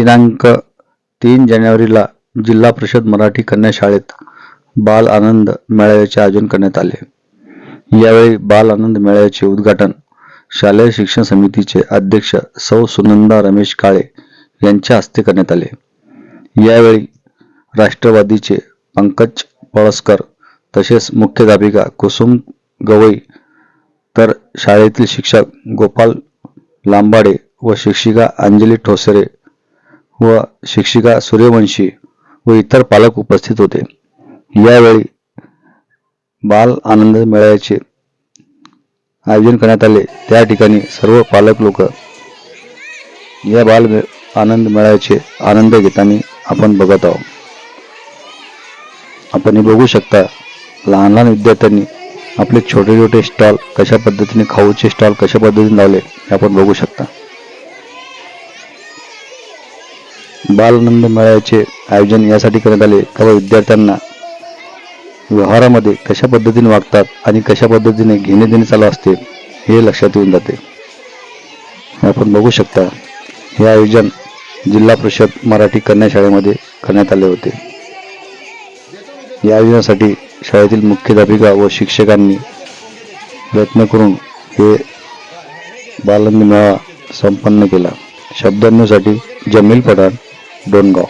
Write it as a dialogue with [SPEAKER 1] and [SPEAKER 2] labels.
[SPEAKER 1] दिनांक तीन जानेवारीला जिल्हा परिषद मराठी कन्या शाळेत बाल आनंद मेळाव्याचे आयोजन करण्यात आले. यावेळी बाल आनंद मेळाव्याचे उद्घाटन शालेय शिक्षण समितीचे अध्यक्ष सौ सुनंदा रमेश काळे यांच्या हस्ते करण्यात आले. यावेळी राष्ट्रवादीचे पंकज पळसकर तसेच मुख्याध्यापिका कुसुम गवई तर शाळेतील शिक्षक गोपाल लांबाडे व शिक्षिका अंजली ठोसरे व शिक्षिका सूर्यवंशी व इतर पालक उपस्थित होते. यावेळी बाल आनंद मेळ्याचे आयोजन करण्यात आले. त्या ठिकाणी सर्व पालक लोक या बाल आनंद मेळ्याचे आनंद घेताना आपण बघत आहोत. आपण हे बघू शकता लहान लहान विद्यार्थ्यांनी आपले छोटे छोटे स्टॉल कशा पद्धतीने खाऊचे स्टॉल कशा पद्धतीने लावले हे आपण बघू शकता. बालनंद मेळाव्याचे आयोजन यासाठी करण्यात आले. का विद्यार्थ्यांना व्यवहारामध्ये कशा पद्धतीने वागतात आणि कशा पद्धतीने घेणे देणे चालू असते हे लक्षात येऊन जाते. आपण बघू शकता हे आयोजन जिल्हा परिषद मराठी कन्या शाळेमध्ये करण्यात आले होते. या आयोजनासाठी शाळेतील मुख्याध्यापिका व शिक्षकांनी प्रयत्न करून हे बालंद मेळावा संपन्न केला. शब्दांसाठी जमील पठाण ডোনগাঁও